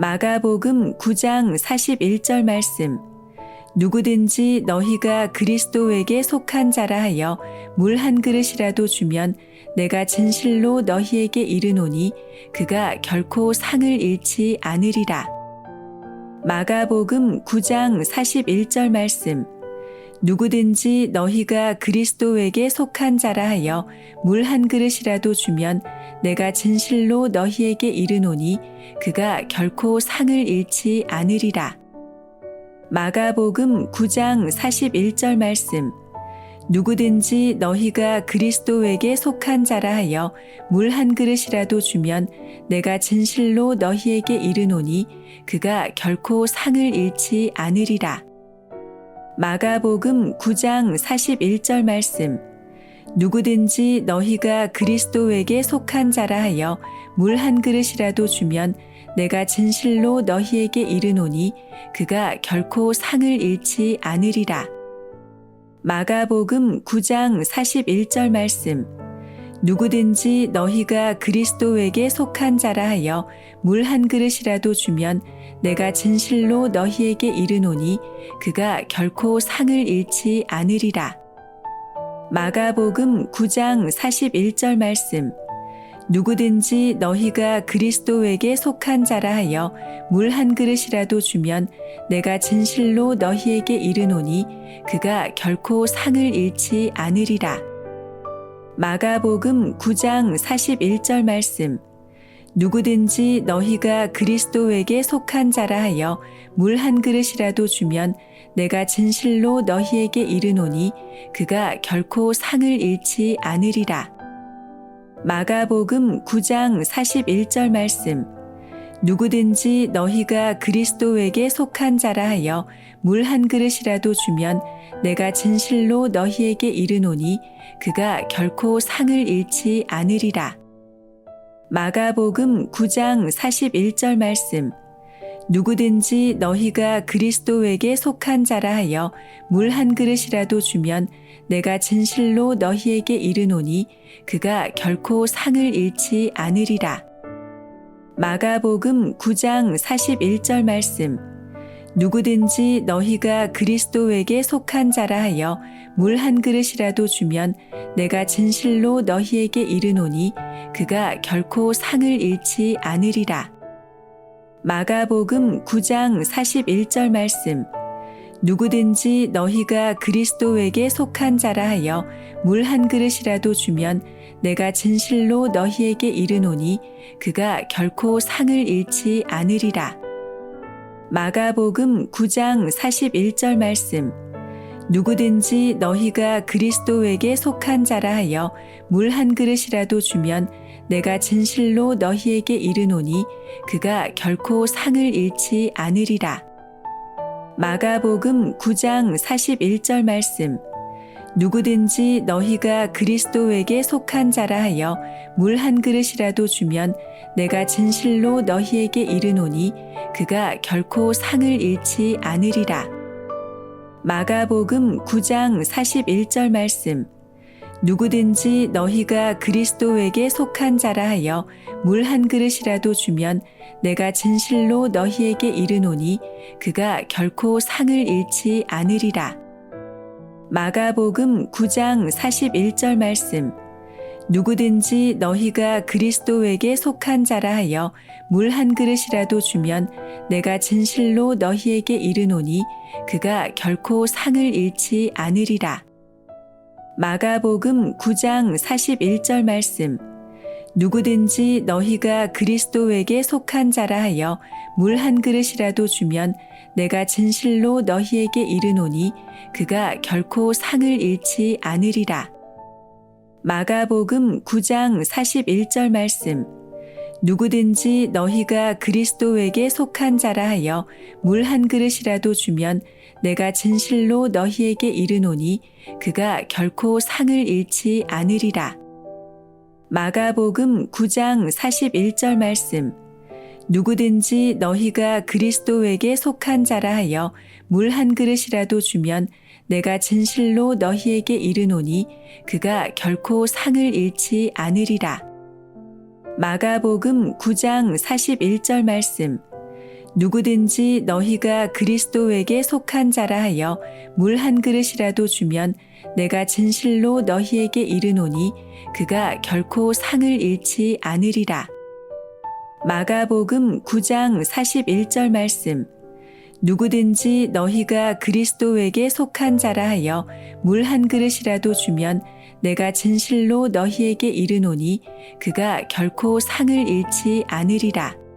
마가복음 9장 41절 말씀. 누구든지 너희가 그리스도에게 속한 자라 하여 물 한 그릇이라도 주면 내가 진실로 너희에게 이르노니 그가 결코 상을 잃지 않으리라. 마가복음 9장 41절 말씀. 누구든지 너희가 그리스도에게 속한 자라 하여 물 한 그릇이라도 주면 내가 진실로 너희에게 이르노니 그가 결코 상을 잃지 않으리라. 마가복음 9장 41절 말씀. 누구든지 너희가 그리스도에게 속한 자라 하여 물 한 그릇이라도 주면 내가 진실로 너희에게 이르노니 그가 결코 상을 잃지 않으리라. 마가복음 9장 41절 말씀. 누구든지 너희가 그리스도에게 속한 자라 하여 물 한 그릇이라도 주면 내가 진실로 너희에게 이르노니 그가 결코 상을 잃지 않으리라. 마가복음 9장 41절 말씀. 누구든지 너희가 그리스도에게 속한 자라 하여 물 한 그릇이라도 주면 내가 진실로 너희에게 이르노니 그가 결코 상을 잃지 않으리라. 마가복음 9장 41절 말씀. 누구든지 너희가 그리스도에게 속한 자라 하여 물 한 그릇이라도 주면 내가 진실로 너희에게 이르노니 그가 결코 상을 잃지 않으리라. 마가복음 9장 41절 말씀. 누구든지 너희가 그리스도에게 속한 자라 하여 물 한 그릇이라도 주면 내가 진실로 너희에게 이르노니 그가 결코 상을 잃지 않으리라. 마가복음 9장 41절 말씀. 누구든지 너희가 그리스도에게 속한 자라 하여 물 한 그릇이라도 주면 내가 진실로 너희에게 이르노니 그가 결코 상을 잃지 않으리라. 마가복음 9장 41절 말씀. 누구든지 너희가 그리스도에게 속한 자라 하여 물 한 그릇이라도 주면 내가 진실로 너희에게 이르노니 그가 결코 상을 잃지 않으리라. 마가복음 9장 41절 말씀. 누구든지 너희가 그리스도에게 속한 자라 하여 물 한 그릇이라도 주면 내가 진실로 너희에게 이르노니 그가 결코 상을 잃지 않으리라. 마가복음 9장 41절 말씀. 누구든지 너희가 그리스도에게 속한 자라 하여 물 한 그릇이라도 주면 내가 진실로 너희에게 이르노니 그가 결코 상을 잃지 않으리라. 마가복음 9장 41절 말씀. 누구든지 너희가 그리스도에게 속한 자라 하여 물 한 그릇이라도 주면 내가 진실로 너희에게 이르노니 그가 결코 상을 잃지 않으리라. 마가복음 9장 41절 말씀. 누구든지 너희가 그리스도에게 속한 자라 하여 물 한 그릇이라도 주면 내가 진실로 너희에게 이르노니 그가 결코 상을 잃지 않으리라. 마가복음 9장 41절 말씀. 누구든지 너희가 그리스도에게 속한 자라 하여 물 한 그릇이라도 주면 내가 진실로 너희에게 이르노니 그가 결코 상을 잃지 않으리라. 마가복음 9장 41절 말씀. 누구든지 너희가 그리스도에게 속한 자라 하여 물 한 그릇이라도 주면 내가 진실로 너희에게 이르노니 그가 결코 상을 잃지 않으리라. 마가복음 9장 41절 말씀. 누구든지 너희가 그리스도에게 속한 자라 하여 물 한 그릇이라도 주면 내가 진실로 너희에게 이르노니 그가 결코 상을 잃지 않으리라. 마가복음 9장 41절 말씀. 누구든지 너희가 그리스도에게 속한 자라 하여 물 한 그릇이라도 주면 내가 진실로 너희에게 이르노니 그가 결코 상을 잃지 않으리라. 마가복음 9장 41절 말씀. 누구든지 너희가 그리스도에게 속한 자라 하여 물 한 그릇이라도 주면 내가 진실로 너희에게 이르노니 그가 결코 상을 잃지 않으리라. 마가복음 9장 41절 말씀. 누구든지 너희가 그리스도에게 속한 자라 하여 물 한 그릇이라도 주면 내가 진실로 너희에게 이르노니 그가 결코 상을 잃지 않으리라. 마가복음 9장 41절 말씀. 누구든지 너희가 그리스도에게 속한 자라 하여 물 한 그릇이라도 주면 내가 진실로 너희에게 이르노니 그가 결코 상을 잃지 않으리라.